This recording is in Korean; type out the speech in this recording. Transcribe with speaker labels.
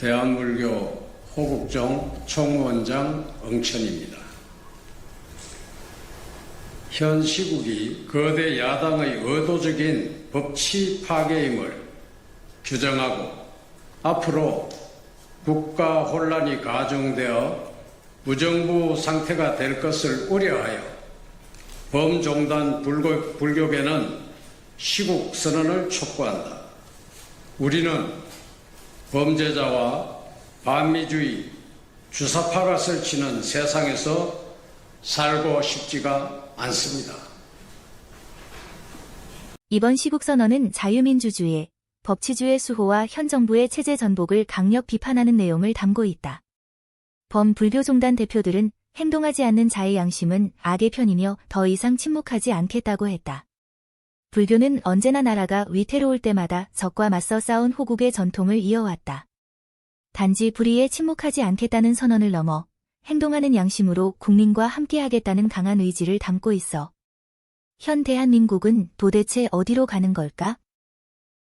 Speaker 1: 대한불교 호국종 총무원장 응천입니다. 현 시국이 거대 야당의 의도적인 법치 파괴임을 규정하고 앞으로 국가 혼란이 가중되어 무정부 상태가 될 것을 우려하여 범종단 불교, 불교계는 시국 선언을 촉구한다. 우리는 범죄자와 반미주의, 주사파가 설치는 세상에서 살고 싶지가 않습니다.
Speaker 2: 이번 시국선언은 자유민주주의, 법치주의 수호와 현 정부의 체제 전복을 강력 비판하는 내용을 담고 있다. 범불교종단 대표들은 행동하지 않는 자의 양심은 악의 편이며 더 이상 침묵하지 않겠다고 했다. 불교는 언제나 나라가 위태로울 때마다 적과 맞서 싸운 호국의 전통을 이어왔다. 단지 불의에 침묵하지 않겠다는 선언을 넘어 행동하는 양심으로 국민과 함께하겠다는 강한 의지를 담고 있어 현 대한민국은 도대체 어디로 가는 걸까?